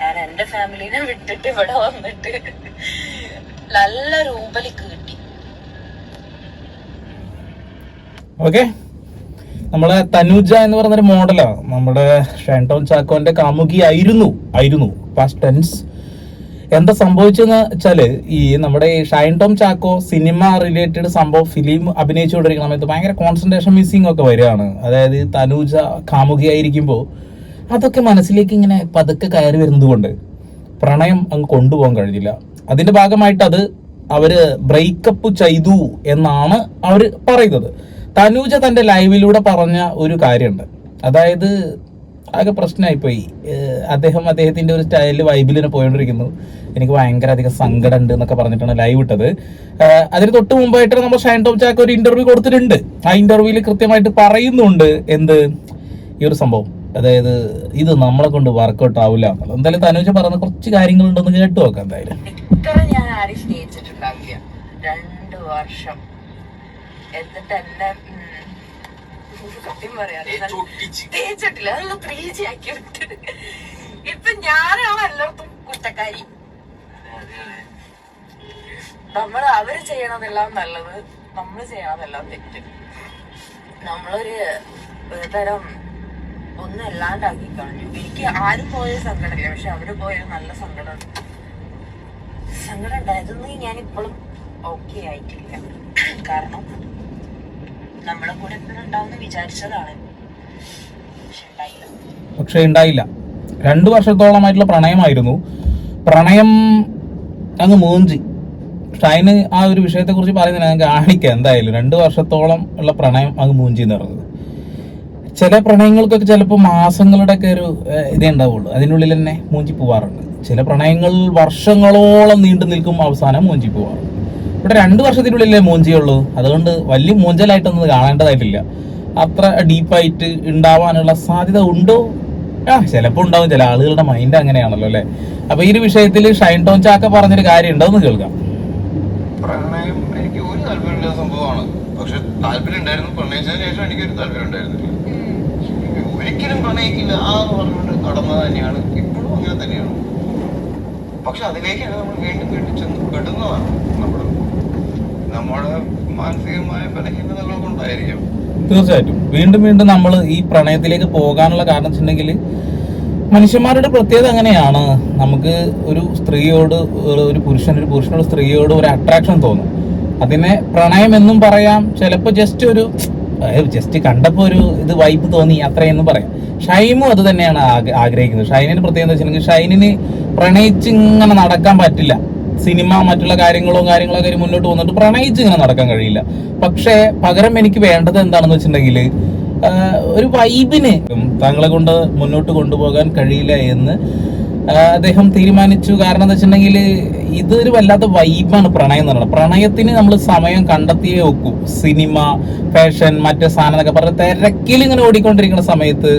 ഞാൻ എന്റെ ഫാമിലിനെ വിട്ടിട്ട് ഇവിടെ വന്നിട്ട് നല്ല രൂപലിക്ക് കിട്ടി. ഓക്കെ. നമ്മളെ തനുജ എന്ന് പറഞ്ഞൊരു മോഡലാ. നമ്മുടെ ഷാൻടോൺ ചാക്കോന്റെ കാമുകി ആയിരുന്നു ആയിരുന്നു. പാസ്റ്റ് ടെൻസ് എന്താ സംഭവിച്ചെന്ന് വെച്ചാൽ ഈ നമ്മുടെ ഷൈൻ ടോം ചാക്കോ സിനിമ റിലേറ്റഡ് സംഭവം ഫിലിം അഭിനയിച്ചുകൊണ്ടിരിക്കുന്ന സമയത്ത് ഭയങ്കര കോൺസെൻട്രേഷൻ മിസ്സിംഗ് ഒക്കെ വരികയാണ്. അതായത് തനുജ കാമുകി കാമുകിയായിരിക്കുമ്പോൾ അതൊക്കെ മനസ്സിലേക്ക് ഇങ്ങനെ പതുക്കെ കയറി വരുന്നത് കൊണ്ട് പ്രണയം അങ്ങ് കൊണ്ടുപോകാൻ കഴിഞ്ഞില്ല. അതിന്റെ ഭാഗമായിട്ട് അത് അവർ ബ്രേക്കപ്പ് ചെയ്തു എന്നാണ് അവർ പറയുന്നത്. തനൂജ തന്റെ ലൈവിലൂടെ പറഞ്ഞ ഒരു കാര്യമുണ്ട്. അതായത് ആകെ പ്രശ്നമായിപ്പോയി. പോയി അദ്ദേഹം അദ്ദേഹത്തിന്റെ ഒരു സ്റ്റൈലിൽ വൈബിലിനെ പോയോണ്ടിരിക്കുന്നു. എനിക്ക് ഭയങ്കര അധികം സങ്കടം ഉണ്ട് എന്നൊക്കെ പറഞ്ഞിട്ടാണ് ലൈവ് ഇട്ടത്. അതിന് തൊട്ട് മുമ്പായിട്ട് നമ്മൾ ഷൈൻ ടോം ചാക്ക് ഒരു ഇന്റർവ്യൂ കൊടുത്തിട്ടുണ്ട്. ആ ഇന്റർവ്യൂവിൽ കൃത്യമായിട്ട് പറയുന്നുണ്ട് എന്ത്? ഈ ഒരു സംഭവം. അതായത് ഇത് നമ്മളെ കൊണ്ട് വർക്കൗട്ട് ആവില്ല എന്നുള്ളത്. എന്തായാലും തനുജ പറഞ്ഞ കുറച്ച് കാര്യങ്ങൾ ഉണ്ടെന്ന് കേട്ടു നോക്കാം എന്തായാലും. ഇത്ര ഞാൻ ആരെയും സ്നേഹിച്ചിട്ടുണ്ടാവില്ല. രണ്ട് വർഷം. എന്നിട്ട് എന്നെ സത്യം പറയാതെ തേച്ചിട്ടില്ല അതൊന്ന് ത്രീജി ആക്കി വിട്ട് ഇപ്പൊ ഞാനാണ് എല്ലായിടത്തും കുറ്റക്കാരി. നമ്മൾ അവർ ചെയ്യണതെല്ലാം നല്ലത്. നമ്മൾ ചെയ്യണതെല്ലാം തെറ്റ്. നമ്മളൊരു ഒരു തരം ഒന്നും അല്ലാണ്ടാക്കി കളഞ്ഞു എനിക്ക് ആരും പോയ സങ്കടമില്ല പക്ഷെ അവർ പോയത് നല്ല സങ്കടം സങ്കടം ഉണ്ടായതൊന്നും ഞാൻ ഇപ്പോഴും ഓക്കെ ആയിട്ടില്ല. കാരണം നമ്മളെ കൂടെ എപ്പോഴും ഉണ്ടാവും വിചാരിച്ചതാണ്. പക്ഷെ ഉണ്ടായില്ല. പക്ഷെ രണ്ടു വർഷത്തോളമായിട്ടുള്ള പ്രണയമായിരുന്നു. പ്രണയം അങ്ങ് മൂഞ്ചി. ഷൈന് ആ ഒരു വിഷയത്തെ കുറിച്ച് പറയുന്നില്ല ഞാൻ കാണിക്കാം. എന്തായാലും രണ്ടു വർഷത്തോളം ഉള്ള പ്രണയം അങ്ങ് മൂഞ്ചി എന്ന് പറയുന്നത് ചില പ്രണയങ്ങൾക്കൊക്കെ ചിലപ്പോൾ മാസങ്ങളുടെ ഒക്കെ ഒരു ഇതേ ഉണ്ടാവുള്ളൂ. അതിനുള്ളിൽ തന്നെ മൂഞ്ചി പോവാറുണ്ട്. ചില പ്രണയങ്ങൾ വർഷങ്ങളോളം നീണ്ടു നിൽക്കും അവസാനം മൂഞ്ചി പോവാറുണ്ട്. ഇവിടെ രണ്ട് വർഷത്തിനുള്ളിലേ മൂഞ്ചിയുള്ളൂ അതുകൊണ്ട് വലിയ മൂഞ്ചലായിട്ടൊന്നും കാണേണ്ടതായിട്ടില്ല. അത്ര ഡീപ്പായിട്ട് ഉണ്ടാവാനുള്ള സാധ്യത ഉണ്ടോ? ആ ചിലപ്പോൾ ഉണ്ടാവും. ചില ആളുകളുടെ മൈൻഡ് അങ്ങനെയാണല്ലോ അല്ലെ? അപ്പൊ ഈ ഒരു വിഷയത്തിൽ ഷൈൻ ടോൺ ചാക്ക പറഞ്ഞൊരു കാര്യം ഉണ്ടോന്ന് കേൾക്കാം. പ്രണയം എനിക്ക് ഒരു താല്പര്യമില്ലാത്ത സംഭവമാണ്. പക്ഷെ താല്പര്യം ഉണ്ടായിരുന്നു. പ്രണയിച്ചതിന് ശേഷം എനിക്കൊരു താല്പര്യം ഉണ്ടായിരുന്നില്ല. ഒരിക്കലും പ്രണയിക്കില്ല ആ എന്ന് പറഞ്ഞുകൊണ്ട് കടന്നത് തന്നെയാണ്. ഇപ്പോഴും അങ്ങനെ തന്നെയാണ്. പക്ഷെ അതിലേക്കാണ് നമ്മൾ വീണ്ടും വീണ്ടും ചെന്ന് പെടുന്നതാണ് നമ്മൾ നമ്മുടെ മാനസികമായ ബലഹീനതകൾ കൊണ്ടായിരിക്കും തീർച്ചയായിട്ടും. വീണ്ടും വീണ്ടും നമ്മൾ ഈ പ്രണയത്തിലേക്ക് പോകാനുള്ള കാരണം വെച്ചിട്ടുണ്ടെങ്കിൽ മനുഷ്യന്മാരുടെ പ്രത്യേകത അങ്ങനെയാണ്. നമുക്ക് ഒരു സ്ത്രീയോട് ഒരു പുരുഷൻ ഒരു പുരുഷനോട് സ്ത്രീയോട് ഒരു അട്രാക്ഷൻ തോന്നും. അതിനെ പ്രണയം എന്നും പറയാം. ചിലപ്പോൾ ജസ്റ്റ് ഒരു ജസ്റ്റ് കണ്ടപ്പോൾ ഒരു ഇത് വൈബ് തോന്നി അത്രയെന്ന് പറയാം. ഷൈമും അത് തന്നെയാണ് ആഗ്ര- ആഗ്രഹിക്കുന്നത്. ഷൈനിന് പ്രത്യേകത എന്താ വെച്ചിട്ടുണ്ടെങ്കിൽ ഷൈനിന് പ്രണയിച്ച് ഇങ്ങനെ നടക്കാൻ പറ്റില്ല. സിനിമ മറ്റുള്ള കാര്യങ്ങളോ കാര്യങ്ങളൊക്കെ മുന്നോട്ട് വന്നിട്ട് പ്രണയിച്ച് ഇങ്ങനെ നടക്കാൻ കഴിയില്ല. പക്ഷേ പകരം എനിക്ക് വേണ്ടത് എന്താണെന്ന് വെച്ചിട്ടുണ്ടെങ്കിൽ ഒരു വൈബിന് താങ്കളെ കൊണ്ട് മുന്നോട്ട് കൊണ്ടുപോകാൻ കഴിയില്ല എന്ന് അദ്ദേഹം തീരുമാനിച്ചു. കാരണം എന്താ വെച്ചിട്ടുണ്ടെങ്കിൽ ഇതൊരു വല്ലാത്ത വൈബാണ് പ്രണയം എന്ന് പറയുന്നത്. പ്രണയത്തിന് നമ്മൾ സമയം കണ്ടെത്തിയേ ഒക്കൂ. സിനിമ ഫാഷൻ മറ്റു സാധനം എന്നൊക്കെ പറഞ്ഞ് തിരക്കിൽ ഇങ്ങനെ ഓടിക്കൊണ്ടിരിക്കുന്ന സമയത്ത്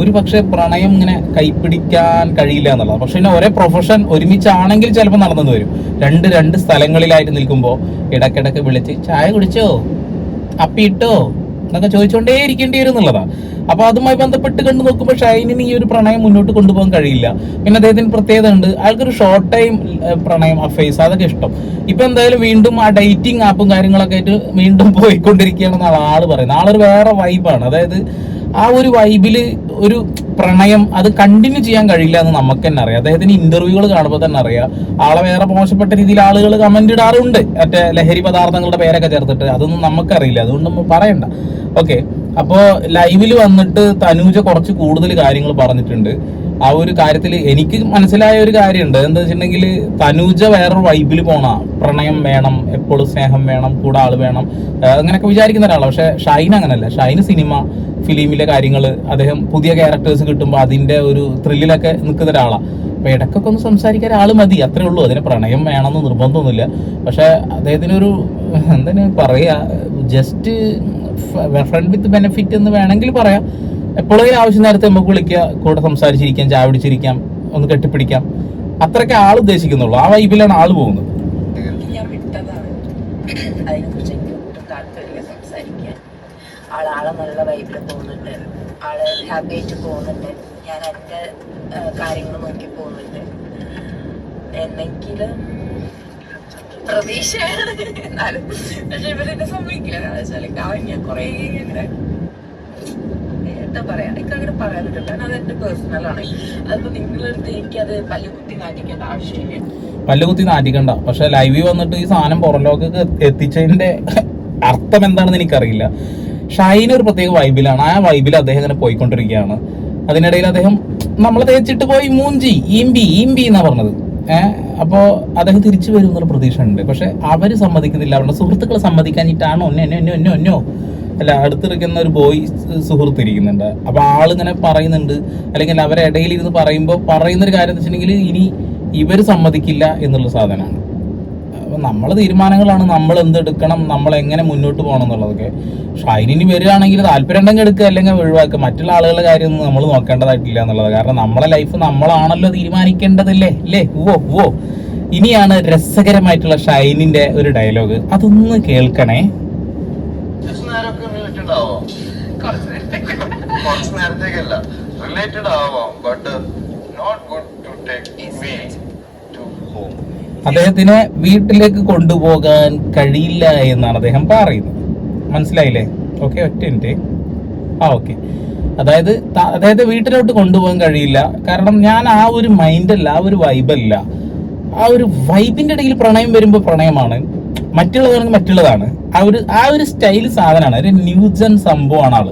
ഒരു പക്ഷേ പ്രണയം ഇങ്ങനെ കൈപ്പിടിക്കാൻ കഴിയില്ല എന്നുള്ളത് പക്ഷെ പിന്നെ ഒരേ പ്രൊഫഷൻ ഒരുമിച്ചാണെങ്കിൽ ചിലപ്പോൾ നടന്നു വരും. രണ്ട് രണ്ട് സ്ഥലങ്ങളിലായിട്ട് നിൽക്കുമ്പോൾ ഇടക്കിടക്ക് വിളിച്ച് ചായ കുടിച്ചോ? അപ്പിയിട്ടോ എന്നൊക്കെ ചോദിച്ചുകൊണ്ടേ ഇരിക്കേണ്ടി വരും എന്നുള്ളതാണ് അപ്പൊ അതുമായി ബന്ധപ്പെട്ട് കണ്ടു നോക്കുമ്പോൾ ഷൈനിന് ഈ ഒരു പ്രണയം മുന്നോട്ട് കൊണ്ടുപോകാൻ കഴിയില്ല. പിന്നെ അദ്ദേഹത്തിന് പ്രത്യേകത ഉണ്ട്. അയാൾക്കൊരു ഷോർട്ട് ടൈം പ്രണയം അഫേസ് അതൊക്കെ ഇഷ്ടം. ഇപ്പൊ എന്തായാലും വീണ്ടും ആ ഡേറ്റിംഗ് ആപ്പും കാര്യങ്ങളൊക്കെ ആയിട്ട് വീണ്ടും പോയിക്കൊണ്ടിരിക്കുകയാണെന്നാണ് ആൾ പറയുന്നത് ആളൊരു വേറെ വൈബാണ് അതായത് ആ ഒരു വൈബിൽ ഒരു പ്രണയം അത് കണ്ടിന്യൂ ചെയ്യാൻ കഴിയില്ല എന്ന് നമുക്ക് തന്നെ അറിയാം. അദ്ദേഹത്തിന് ഇന്റർവ്യൂകൾ കാണുമ്പോൾ തന്നെ അറിയാം. ആളെ വേറെ മോശപ്പെട്ട രീതിയിൽ ആളുകൾ കമന്റ് ഇടാറുണ്ട്. മറ്റേ ലഹരി പദാർത്ഥങ്ങളുടെ പേരൊക്കെ ചേർത്തിട്ട്. അതൊന്നും നമുക്കറിയില്ല. അതുകൊണ്ട് പറയണ്ട. ഓക്കെ. അപ്പോ ലൈവിൽ വന്നിട്ട് തനൂജ കുറച്ച് കൂടുതൽ കാര്യങ്ങൾ പറഞ്ഞിട്ടുണ്ട്. ആ ഒരു കാര്യത്തിൽ എനിക്ക് മനസ്സിലായ ഒരു കാര്യമുണ്ട് എന്താ വെച്ചിട്ടുണ്ടെങ്കിൽ തനൂജ വേറൊരു വൈബിൽ പോണ പ്രണയം വേണം എപ്പോഴും സ്നേഹം വേണം കൂടെ ആൾ വേണം അങ്ങനെയൊക്കെ വിചാരിക്കുന്ന ഒരാളാണ് പക്ഷെ ഷൈൻ അങ്ങനല്ല. ഷൈൻ സിനിമ ഫിലിമിലെ കാര്യങ്ങൾ അദ്ദേഹം പുതിയ ക്യാരക്ടേഴ്സ് കിട്ടുമ്പോൾ അതിന്റെ ഒരു ത്രില്ലിലൊക്കെ നിൽക്കുന്ന ഒരാളാണ് അപ്പൊ ഇടയ്ക്കൊക്കെ ഒന്ന് സംസാരിക്കാൻ ആൾ മതി. അത്രേ ഉള്ളൂ. അതിന് പ്രണയം വേണമെന്ന് നിർബന്ധമൊന്നുമില്ല. പക്ഷെ അദ്ദേഹത്തിനൊരു എന്തിനു പറയാ ജസ്റ്റ് ഫ്രണ്ട് വിത്ത് ബെനിഫിറ്റ് എന്ന് വേണമെങ്കിൽ പറയാം. എപ്പോഴെങ്കിലും ആവശ്യം നേരത്തെ നമുക്ക് വിളിക്കുക കൂടെ സംസാരിച്ചിരിക്കാം ചാവിടിച്ചിരിക്കാം ഒന്ന് കെട്ടിപ്പിടിക്കാം. അത്രയ്ക്ക് ആൾ ഉദ്ദേശിക്കുന്നുള്ളൂ. ആ വൈബിലാണ് ആൾ പോകുന്നത് നല്ല ആൾ ഹാപ്പി ആയിട്ട് ഞാൻ എന്റെ കാര്യങ്ങൾ നോക്കി പോകുന്നുണ്ട്. എന്നെങ്കിലും പ്രതീക്ഷയാണ്. എന്നാലും പക്ഷെ ഇവരെന്നെ സമ്മതിക്കില്ല കാരണം വെച്ചാൽ അവൻ ഞാൻ കുറേ ഇങ്ങനെ എന്താ പറയാ എനിക്ക് അങ്ങനെ പറയാൻ കാരണം അത് എന്റെ പേഴ്സണൽ ആണ്. അതിപ്പോ നിങ്ങളെടുത്ത് എനിക്കത് പല്ല് കുത്തി നാട്ടിക്കേണ്ട ആവശ്യമില്ല. പല്ലുകുത്തി നാറ്റിക്കണ്ട. പക്ഷെ ലൈവിൽ വന്നിട്ട് ഈ സാധനം പുറലോക്കൊക്കെ എത്തിച്ചതിന്റെ അർത്ഥം എന്താണെന്ന് എനിക്കറിയില്ല. ഷൈൻ ഒരു പ്രത്യേക വൈബിലാണ് ആ വൈബിൽ അദ്ദേഹം ഇങ്ങനെ പോയിക്കൊണ്ടിരിക്കുകയാണ്. അതിനിടയിൽ അദ്ദേഹം നമ്മളെ തേച്ചിട്ട് പോയി മൂഞ്ചി ഈമ്പി ഈമ്പി എന്നാ പറഞ്ഞത്. അപ്പോ അദ്ദേഹം തിരിച്ചു വരും എന്നുള്ള പ്രതീക്ഷ ഉണ്ട് പക്ഷെ അവർ സമ്മതിക്കുന്നില്ല. അവരുടെ സുഹൃത്തുക്കൾ സമ്മതിക്കാഞ്ഞിട്ടാണോ? ഒന്നെ ഒന്നോ എന്നോ എന്നോ ഒന്നോ. അല്ല അടുത്തിരിക്കുന്ന ഒരു ബോയ് സുഹൃത്ത് ഇരിക്കുന്നുണ്ട്. അപ്പൊ ആളിങ്ങനെ പറയുന്നുണ്ട്. അല്ലെങ്കിൽ അവരെ ഇടയിൽ ഇരുന്ന് പറയുമ്പോൾ പറയുന്ന ഒരു കാര്യം എന്ന് വെച്ചിട്ടുണ്ടെങ്കിൽ ഇനി ഇവർ സമ്മതിക്കില്ല എന്നുള്ള സാധനമാണ്. അപ്പൊ നമ്മളെ തീരുമാനങ്ങളാണ് നമ്മൾ എന്ത് എടുക്കണം നമ്മൾ എങ്ങനെ മുന്നോട്ട് പോകണം എന്നുള്ളതൊക്കെ. പക്ഷെ ഷൈനിന് വരികയാണെങ്കിൽ താല്പര്യം ഉണ്ടെങ്കിൽ എടുക്കുക അല്ലെങ്കിൽ ഒഴിവാക്കുക. മറ്റുള്ള ആളുകളുടെ കാര്യമൊന്നും നമ്മൾ നോക്കേണ്ടതായിട്ടില്ല എന്നുള്ളത്. കാരണം നമ്മളെ ലൈഫ് നമ്മളാണല്ലോ തീരുമാനിക്കേണ്ടതല്ലേ? അല്ലേ ഓ ഓ ഇനിയാണ് രസകരമായിട്ടുള്ള ഷൈനിന്റെ ഒരു ഡയലോഗ് അതൊന്ന് കേൾക്കണേ. റിലേറ്റഡ് ആവാം but not good to take me to home അദ്ദേഹത്തിനെ വീട്ടിലേക്ക് കൊണ്ടുപോകാൻ കഴിയില്ല എന്നാണ് അദ്ദേഹം പറയുന്നത്. മനസ്സിലായില്ലേ? ഓക്കെ ഒറ്റ മിനിറ്റ്. ആ ഓക്കെ. അതായത് അതായത് വീട്ടിലോട്ട് കൊണ്ടുപോകാൻ കഴിയില്ല. കാരണം ഞാൻ ആ ഒരു മൈൻഡല്ല ആ ഒരു വൈബല്ല ആ ഒരു വൈബിന്റെ ഇടയിൽ പ്രണയം വരുമ്പോൾ പ്രണയമാണ്. മറ്റുള്ളതാണെങ്കിൽ മറ്റുള്ളതാണ്. ആ ഒരു ആ ഒരു സ്റ്റൈൽ സാധനമാണ്. ഒരു ന്യൂജൻ സംഭവമാണ് ആൾ.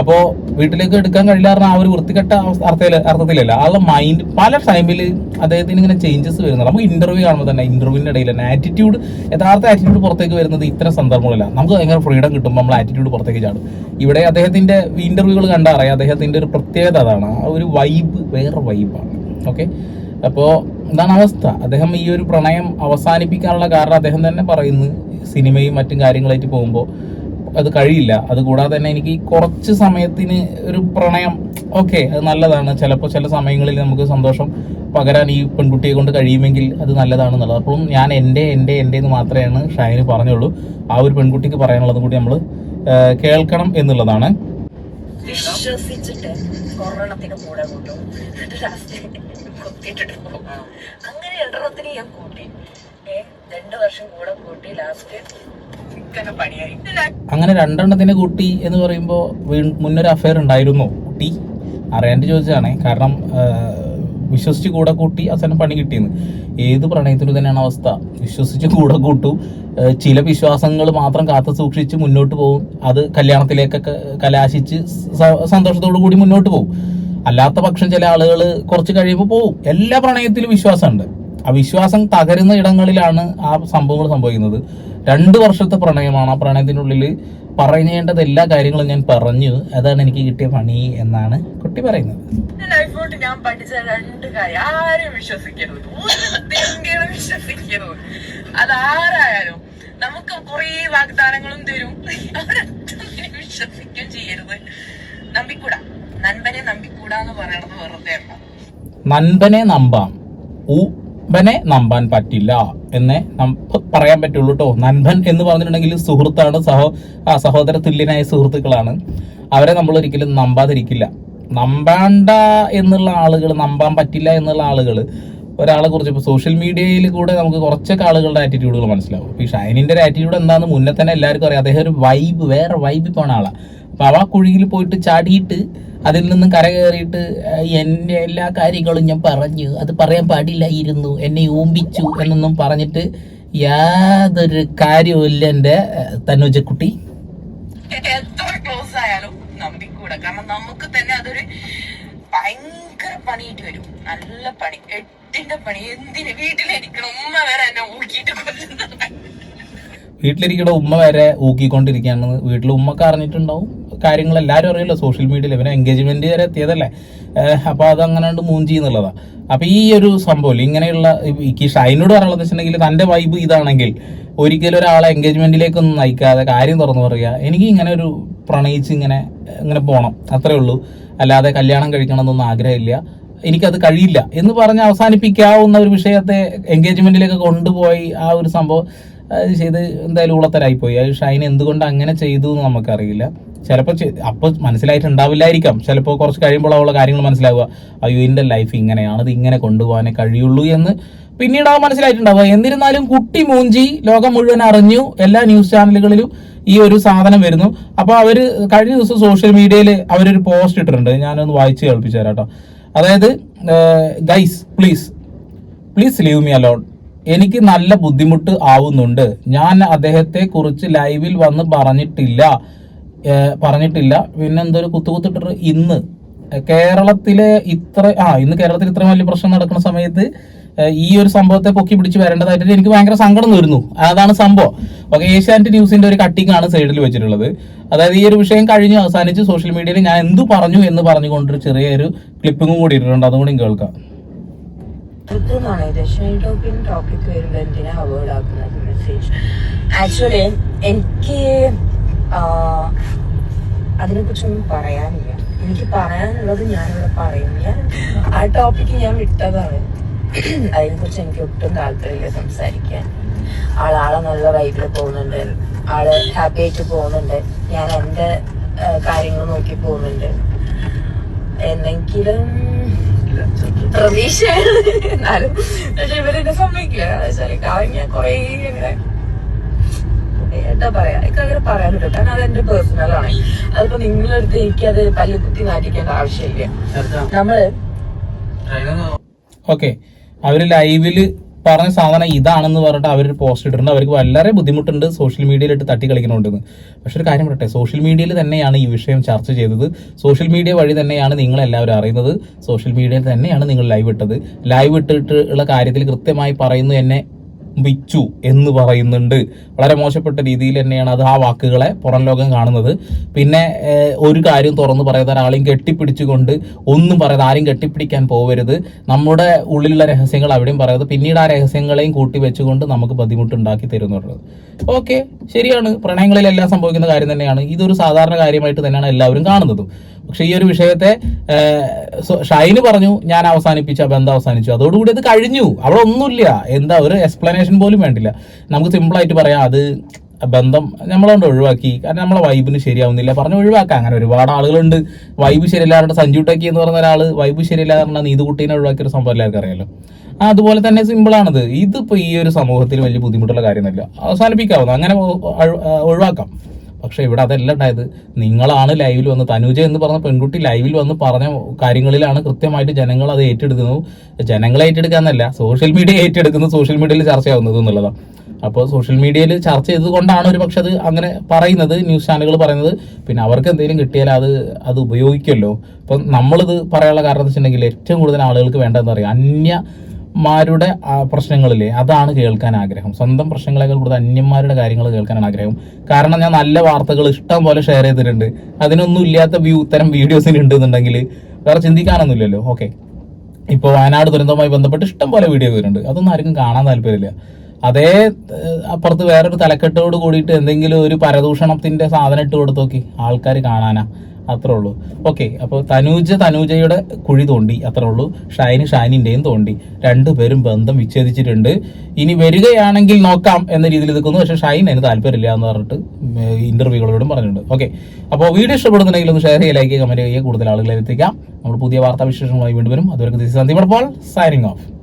അപ്പോ വീട്ടിലേക്ക് എടുക്കാൻ കഴിയില്ല പറഞ്ഞാൽ ആ ഒരു വൃത്തികെട്ട അർത്ഥത്തിൽ അർത്ഥത്തിലല്ല. ആളുടെ മൈൻഡ് പല ടൈമിൽ അദ്ദേഹത്തിന് ഇങ്ങനെ ചേഞ്ചസ് വരുന്നുണ്ട്. നമുക്ക് ഇന്റർവ്യൂ കാണുമ്പോൾ തന്നെ ഇന്റർവ്യൂവിന്റെ ഇടയിൽ തന്നെ ആറ്റിറ്റ്യൂഡ് യഥാർത്ഥ ആറ്റിറ്റ്യൂഡ് പുറത്തേക്ക് വരുന്നത് ഇത്തരം സന്ദർഭങ്ങളില്ല നമുക്ക് ഭയങ്കര ഫ്രീഡം കിട്ടുമ്പോൾ നമ്മൾ ആറ്റിറ്റ്യൂഡ് പുറത്തേക്ക് ചാടും. ഇവിടെ അദ്ദേഹത്തിന്റെ ഇന്റർവ്യൂകൾ കണ്ടാൽ അറിയാം. അദ്ദേഹത്തിന്റെ ഒരു പ്രത്യേകത അതാണ്. ആ ഒരു വൈബ് വേറെ വൈബാണ് ഓക്കെ അപ്പോൾ എന്താണ് അവസ്ഥ. അദ്ദേഹം ഈ ഒരു പ്രണയം അവസാനിപ്പിക്കാനുള്ള കാരണം അദ്ദേഹം തന്നെ പറയുന്നു. സിനിമയും മറ്റും കാര്യങ്ങളായിട്ട് പോകുമ്പോൾ അത് കഴിയില്ല. അത് കൂടാതെ തന്നെ എനിക്ക് കുറച്ച് സമയത്തിന് ഒരു പ്രണയം ഓക്കെ അത് നല്ലതാണ്. ചിലപ്പോൾ ചില സമയങ്ങളിൽ നമുക്ക് സന്തോഷം പകരാൻ ഈ പെൺകുട്ടിയെ കൊണ്ട് കഴിയുമെങ്കിൽ അത് നല്ലതാണെന്നുള്ളത്. അപ്പം ഞാൻ എന്റെ എന്റെ എന്റെ എന്ന് മാത്രമേ ഷൈന് പറഞ്ഞുള്ളൂ. ആ ഒരു പെൺകുട്ടിക്ക് പറയാനുള്ളത് കൂടി നമ്മൾ കേൾക്കണം എന്നുള്ളതാണ്. വിശ്വസിച്ചിട്ട് കൂടെ കൂട്ടും. അങ്ങനെ എണ്ണത്തിന് ഞാൻ കൂട്ടി. രണ്ടു വർഷം കൂടെ കൂട്ടി ലാസ്റ്റ് അങ്ങനെ രണ്ടെണ്ണത്തിന് കൂട്ടി എന്ന് പറയുമ്പോൾ മുന്നൊരു അഫയർ ഉണ്ടായിരുന്നു. കുട്ടി അറിയാണ്ട് ചോദിച്ചതാണ്. കാരണം വിശ്വസിച്ച് കൂടെ കൂട്ടി അവസാനം പണി കിട്ടിയെന്ന്. ഏത് പ്രണയത്തിനും തന്നെയാണ് അവസ്ഥ. വിശ്വസിച്ച് കൂടെ കൂട്ടും. ചില വിശ്വാസങ്ങൾ മാത്രം കാത്തു സൂക്ഷിച്ച് മുന്നോട്ട് പോകും അത് കല്യാണത്തിലേക്കൊക്കെ കലാശിച്ച് സന്തോഷത്തോടു കൂടി മുന്നോട്ട് പോകും അല്ലാത്ത പക്ഷം ചില ആളുകൾ കുറച്ച് കഴിയുമ്പോൾ പോകും എല്ലാ പ്രണയത്തിലും വിശ്വാസമുണ്ട്. ആ വിശ്വാസം തകരുന്ന ഇടങ്ങളിലാണ് ആ സംഭവങ്ങൾ സംഭവിക്കുന്നത്. രണ്ട് വർഷത്തെ പ്രണയമാണ്. ആ പ്രണയത്തിനുള്ളിൽ പറയേണ്ടത് എല്ലാ കാര്യങ്ങളും ഞാൻ പറഞ്ഞു. അതാണ് എനിക്ക് കിട്ടിയ പണി എന്നാണ് കുട്ടി പറയുന്നത്. ലൈഫോട്ട് ഞാൻ പഠിച്ച രണ്ട് കാര്യം. വിശ്വസിക്കരുത്. നമുക്ക് കുറേ വാഗ്ദാനങ്ങളും തരും. വിശ്വസിക്കുകയും ചെയ്യരുത്. നമ്പിക്കൂടാ. നൻപനെ നമ്പിക്കൂടാന്ന് പറയണത് വെറുതെ നൻപനെ നമ്പാം. ഊബനെ നമ്പാൻ പറ്റില്ല എന്നേ പറയാൻ പറ്റുള്ളൂ കേട്ടോ നൻപൻ എന്ന് പറഞ്ഞിട്ടുണ്ടെങ്കിൽ സുഹൃത്താണ്. സഹോ ആ സഹോദര തുല്യനായ സുഹൃത്തുക്കളാണ്. അവരെ നമ്മൾ ഒരിക്കലും നമ്പാതിരിക്കില്ല. നമ്പാണ്ട എന്നുള്ള ആളുകൾ നമ്പാൻ പറ്റില്ല എന്നുള്ള ആളുകൾ ഒരാളെ കുറിച്ച് ഇപ്പോൾ സോഷ്യൽ മീഡിയയിൽ കൂടെ നമുക്ക് കുറച്ചൊക്കെ ആളുകളുടെ ആറ്റിറ്റ്യൂഡുകൾ മനസ്സിലാവും. ഈ ഷൈനിന്റെ ഒരു ആറ്റിറ്റ്യൂഡ് എന്താണെന്ന് മുന്നേ തന്നെ എല്ലാവർക്കും അറിയാം. അദ്ദേഹം ഒരു വൈബ് വേറെ വൈബ് പോണ ആളാണ് അപ്പോൾ ആ കുഴിയിൽ പോയിട്ട് ചാടിയിട്ട് അതിൽ നിന്നും കരകയറിയിട്ട് എന്റെ എല്ലാ കാര്യങ്ങളും ഞാൻ പറഞ്ഞു. അത് പറയാൻ പാടില്ലായിരുന്നു എന്നെ ഊമ്പിച്ചു എന്നൊന്നും പറഞ്ഞിട്ട് യാതൊരു കാര്യവുമില്ല എന്റെ തനുജക്കുട്ടി എത്ര ക്ലോസ് ആയാലും നമ്പിക്കൂടാ. കാരണം നമുക്ക് തന്നെ അതൊരു ഭയങ്കര പണിയിട്ട് വരും. നല്ല പണി. എട്ടിന്റെ പണി. എന്തിന് വീട്ടിലിരിക്കണം? ഉമ്മ വരെ എന്നെ ഊക്കിയിട്ട് കൊല്ലുന്നുണ്ട് വീട്ടിലിരിക്കുന്ന ഉമ്മ വരെ ഊക്കിക്കൊണ്ടിരിക്കുകയാണ്. വീട്ടിൽ ഉമ്മക്ക് അറിഞ്ഞിട്ടുണ്ടാവും കാര്യങ്ങൾ എല്ലാവരും അറിയില്ല. സോഷ്യൽ മീഡിയയിൽ ഇവരെ എൻഗേജ്മെന്റ് വരെ എത്തിയതല്ലേ? അപ്പോൾ അപ്പൊ അത് അങ്ങനെ കൊണ്ട് മൂഞ്ചി എന്നുള്ളതാ അപ്പൊ ഈ ഒരു സംഭവം ഇങ്ങനെയുള്ള ഈ ഷൈനോട് പറയാനുള്ളത് വെച്ചിട്ടുണ്ടെങ്കിൽ തന്റെ വൈബ് ഇതാണെങ്കിൽ ഒരിക്കലും ഒരാളെ എൻഗേജ്മെന്റിലേക്കൊന്നും നയിക്കാതെ കാര്യം തുറന്നു പറയുക എനിക്ക് ഇങ്ങനെ ഒരു പ്രണയിച്ച് ഇങ്ങനെ ഇങ്ങനെ പോകണം അത്രേ ഉള്ളൂ. അല്ലാതെ കല്യാണം കഴിക്കണം എന്നൊന്നും ആഗ്രഹമില്ല. എനിക്കത് കഴിയില്ല എന്ന് പറഞ്ഞ് അവസാനിപ്പിക്കാവുന്ന ഒരു വിഷയത്തെ എൻഗേജ്മെന്റിലേക്ക് കൊണ്ടുപോയി ആ ഒരു സംഭവം ചെയ്ത് എന്തായാലും ഉളത്തരായിപ്പോയി അത് ഷൈൻ എന്തുകൊണ്ട് അങ്ങനെ ചെയ്തു എന്ന് നമുക്കറിയില്ല. ചിലപ്പോൾ അപ്പോൾ മനസ്സിലായിട്ടുണ്ടാവില്ലായിരിക്കാം. ചിലപ്പോൾ കുറച്ച് കഴിയുമ്പോൾ അവളുടെ കാര്യങ്ങൾ മനസ്സിലാവുക. അയ്യോ എന്റെ ലൈഫ് ഇങ്ങനെയാണ്. ഇത് ഇങ്ങനെ കൊണ്ടുപോകാനേ കഴിയുള്ളൂ എന്ന് പിന്നീട് അവ മനസ്സിലായിട്ടുണ്ടാവുക. എന്നിരുന്നാലും കുട്ടി മൂഞ്ചി ലോകം മുഴുവൻ അറിഞ്ഞു. എല്ലാ ന്യൂസ് ചാനലുകളിലും ഈ ഒരു സാധനം വരുന്നു. അപ്പോൾ അവർ കഴിഞ്ഞ ദിവസം സോഷ്യൽ മീഡിയയിൽ അവരൊരു പോസ്റ്റ് ഇട്ടിട്ടുണ്ട്. ഞാനൊന്ന് വായിച്ച് കേൾപ്പിച്ചു തരാം കേട്ടോ. അതായത് guys please please leave me alone എനിക്ക് നല്ല ബുദ്ധിമുട്ട് ആവുന്നുണ്ട്. ഞാൻ അദ്ദേഹത്തെ കുറിച്ച് ലൈവിൽ വന്ന് പറഞ്ഞിട്ടില്ല. പറഞ്ഞിട്ടില്ല. പിന്നെ എന്തൊരു കുത്തുകുത്തിട്ടിട്ട് ഇന്ന്. കേരളത്തിലെ ഇത്ര ആ ഇന്ന് കേരളത്തിൽ ഇത്ര വലിയ പ്രശ്നം നടക്കുന്ന സമയത്ത് ഈ ഒരു സംഭവത്തെ പൊക്കി പിടിച്ച് വരേണ്ടതായിട്ട് എനിക്ക് ഭയങ്കര സങ്കടം വരുന്നു. അതാണ് സംഭവം. ഓക്കെ ഏഷ്യാനെറ്റ് ന്യൂസിന്റെ ഒരു കട്ടിങ് ആണ് സൈഡിൽ വെച്ചിട്ടുള്ളത്. അതായത് ഈ ഒരു വിഷയം കഴിഞ്ഞ് അവസാനിച്ച് സോഷ്യൽ മീഡിയയിൽ ഞാൻ എന്തു പറഞ്ഞു എന്ന് പറഞ്ഞുകൊണ്ടൊരു ചെറിയൊരു ക്ലിപ്പിങ്ങും കൂടി ഇട്ടിട്ടുണ്ട്. അതും കൂടി കേൾക്കാം. ആക്ച്വലി എനിക്ക് അതിനെ കുറിച്ചൊന്നും പറയാനില്ല. എനിക്ക് പറയാനുള്ളത് ഞാനിവിടെ പറയും ഞാൻ ആ ടോപ്പിക്ക് ഞാൻ വിട്ടതാണ്. അതിനെക്കുറിച്ച് എനിക്ക് ഒട്ടും താല്പര്യമില്ല സംസാരിക്കാൻ. ആളാളെ നല്ല വൈബിൽ പോകുന്നുണ്ട്. ആൾ ഹാപ്പി ആയിട്ട് പോകുന്നുണ്ട്. ഞാൻ എന്റെ കാര്യങ്ങൾ നോക്കി പോകുന്നുണ്ട്. എന്തെങ്കിലും പ്രതീക്ഷയാണ്. എന്നാലും പക്ഷെ ഇവരെന്നെ സമ്മതിക്കില്ല. കാരണം ഞാൻ കൊറേ ഇങ്ങനെ എന്താ പറയാ എനിക്ക് അങ്ങനെ പറയാൻ പറ്റും കാരണം അത് എന്റെ പേഴ്സണൽ ആണ്. അതിപ്പോ നിങ്ങളെടുത്ത് അത് പല്ല് കുത്തി നാട്ടിക്കേണ്ട ആവശ്യമില്ല. നമ്മൾ ഓക്കെ. അവർ ലൈവിൽ പറഞ്ഞ സാധനം ഇതാണെന്ന് പറഞ്ഞിട്ട് അവരൊരു പോസ്റ്റ് ഇട്ടിട്ടുണ്ട്. അവർക്ക് വളരെ ബുദ്ധിമുട്ടുണ്ട് സോഷ്യൽ മീഡിയയിലിട്ട് തട്ടി കളിക്കണോണ്ടെന്ന്. പക്ഷെ ഒരു കാര്യം പറയട്ടെ സോഷ്യൽ മീഡിയയിൽ തന്നെയാണ് ഈ വിഷയം ചർച്ച ചെയ്തത്. സോഷ്യൽ മീഡിയ വഴി തന്നെയാണ് നിങ്ങളെല്ലാവരും അറിയുന്നത്. സോഷ്യൽ മീഡിയയിൽ തന്നെയാണ് നിങ്ങൾ ലൈവ് ഇട്ടത്. ലൈവ് ഇട്ടിട്ടുള്ള കാര്യത്തിൽ കൃത്യമായി പറയുന്നു എന്നെ വിച്ചു എന്ന് പറയുന്നുണ്ട്. വളരെ മോശപ്പെട്ട രീതിയിൽ തന്നെയാണ് അത് ആ വാക്കുകളെ പുറം ലോകം കാണുന്നത്. പിന്നെ ഒരു കാര്യം തുറന്നു പറയാതെ ഒരാളെയും കെട്ടിപ്പിടിച്ചുകൊണ്ട് ഒന്നും പറയാതെ ആരും കെട്ടിപ്പിടിക്കാൻ പോവരുത്. നമ്മുടെ ഉള്ളിലുള്ള രഹസ്യങ്ങൾ അവിടെയും പറയാതെ പിന്നീട് ആ രഹസ്യങ്ങളെയും കൂട്ടി വെച്ചുകൊണ്ട് നമുക്ക് ബുദ്ധിമുട്ടുണ്ടാക്കി തരുന്നുള്ളത് ഓക്കെ ശരിയാണ്. പ്രണയങ്ങളിലെല്ലാം സംഭവിക്കുന്ന കാര്യം തന്നെയാണ്. ഇതൊരു സാധാരണ കാര്യമായിട്ട് തന്നെയാണ് എല്ലാവരും കാണുന്നതും. പക്ഷെ ഈ ഒരു വിഷയത്തെ ഷൈന് പറഞ്ഞു ഞാൻ അവസാനിപ്പിച്ച ബന്ധം അവസാനിച്ചു. അതോടുകൂടി അത് കഴിഞ്ഞു. അവിടെ ഒന്നുമില്ല. എന്താ ഒരു എക്സ്പ്ലനേഷൻ പോലും വേണ്ടില്ല. നമുക്ക് സിമ്പിളായിട്ട് പറയാം അത് ബന്ധം നമ്മളതുകൊണ്ട് ഒഴിവാക്കി. കാരണം നമ്മളെ വൈബിന് ശരിയാവുന്നില്ല. പറഞ്ഞ് ഒഴിവാക്കാം. അങ്ങനെ ഒരുപാട് ആളുകളുണ്ട്. വൈബ് ശരിയില്ലാതെ സഞ്ജു ടെക്കി എന്ന് പറഞ്ഞ ഒരാൾ വൈബ് ശരിയില്ലാതെ പറഞ്ഞാൽ നീതുകുട്ടീനെ ഒഴിവാക്കിയ ഒരു സംഭവം എല്ലാവർക്കും അറിയാലോ. ആ, അതുപോലെ തന്നെ സിമ്പിളാണത് ഇതിപ്പോൾ ഇതിപ്പോ ഈ ഒരു സമൂഹത്തിൽ വലിയ ബുദ്ധിമുട്ടുള്ള കാര്യമൊന്നുമില്ല. അവസാനിപ്പിക്കാവുന്ന അങ്ങനെ ഒഴിവാക്കാം. പക്ഷെ ഇവിടെ അതല്ല ഉണ്ടായത്. നിങ്ങളാണ് ലൈവിൽ വന്ന് തനുജ എന്ന് പറഞ്ഞ പെൺകുട്ടി ലൈവിൽ വന്ന് പറഞ്ഞ കാര്യങ്ങളിലാണ് കൃത്യമായിട്ട് ജനങ്ങൾ അത് ജനങ്ങളെ ഏറ്റെടുക്കാന്നല്ല സോഷ്യൽ മീഡിയ ഏറ്റെടുക്കുന്നു സോഷ്യൽ മീഡിയയിൽ ചർച്ചയാവുന്നത് എന്നുള്ളതാണ്. അപ്പോൾ സോഷ്യൽ മീഡിയയിൽ ചർച്ച ചെയ്തുകൊണ്ടാണ് ഒരു അത് അങ്ങനെ പറയുന്നത് ന്യൂസ് ചാനലുകൾ പറയുന്നത്. പിന്നെ അവർക്ക് എന്തെങ്കിലും കിട്ടിയാൽ അത് അത് ഉപയോഗിക്കുമല്ലോ. ഇപ്പം നമ്മളിത് പറയാനുള്ള കാരണം എന്ന് വെച്ചിട്ടുണ്ടെങ്കിൽ ഏറ്റവും കൂടുതൽ ആളുകൾക്ക് വേണ്ടതെന്ന് അറിയാം അന്യമാരുടെ ആ, പ്രശ്നങ്ങളില്ലേ അതാണ് കേൾക്കാൻ ആഗ്രഹം. സ്വന്തം പ്രശ്നങ്ങളെക്കാൾ കൂടുതൽ അന്യന്മാരുടെ കാര്യങ്ങൾ കേൾക്കാനാണ് ആഗ്രഹം. കാരണം ഞാൻ നല്ല വാർത്തകൾ ഇഷ്ടം പോലെ ഷെയർ ചെയ്തിട്ടുണ്ട്. അതിനൊന്നും ഇല്ലാത്ത വ്യൂ ഇത്തരം വീഡിയോസിന് ഉണ്ടെന്നുണ്ടെങ്കിൽ വേറെ ചിന്തിക്കാനൊന്നുമില്ലല്ലോ. ഓക്കെ ഇപ്പോൾ വയനാട് ദുരന്തവുമായി ബന്ധപ്പെട്ട് ഇഷ്ടം പോലെ വീഡിയോ വരുന്നുണ്ട്. അതൊന്നും ആർക്കും കാണാൻ താല്പര്യമില്ല. അതേ അപ്പുറത്ത് വേറൊരു തലക്കെട്ടോട് കൂടിയിട്ട് എന്തെങ്കിലും ഒരു പരദൂഷണത്തിന്റെ സാധനം ഇട്ട് കൊടുത്ത് നോക്കി. ആൾക്കാർ കാണാനാ. അത്രേ ഉള്ളൂ. ഓക്കെ അപ്പോൾ തനൂജ തനൂജയുടെ കുഴി തോണ്ടി അത്രേ ഉള്ളൂ. ഷൈനി ഷൈനിന്റെയും തോണ്ടി. രണ്ടുപേരും ബന്ധം വിച്ഛേദിച്ചിട്ടുണ്ട്. ഇനി വരികയാണെങ്കിൽ നോക്കാം എന്ന രീതിയിൽ നിൽക്കുന്നു. പക്ഷേ ഷൈൻ അതിന് താല്പര്യമില്ല എന്ന് പറഞ്ഞിട്ട് ഇന്റർവ്യൂകളോടും പറഞ്ഞിട്ടുണ്ട്. ഓക്കെ അപ്പോൾ വീഡിയോ ഇഷ്ടപ്പെടുന്നുണ്ടെങ്കിൽ ഒന്ന് ഷെയർ ചെയ്യുക ലൈക്ക് കമന്റ് ചെയ്യുക കൂടുതൽ ആളുകളെ എത്തിക്കാം. നമ്മൾ പുതിയ വാർത്താ വിശേഷങ്ങളുമായി വീണ്ടും വരും. അതുവരെ സന്ദീപ് പോൾ സൈനിങ് ഓഫ്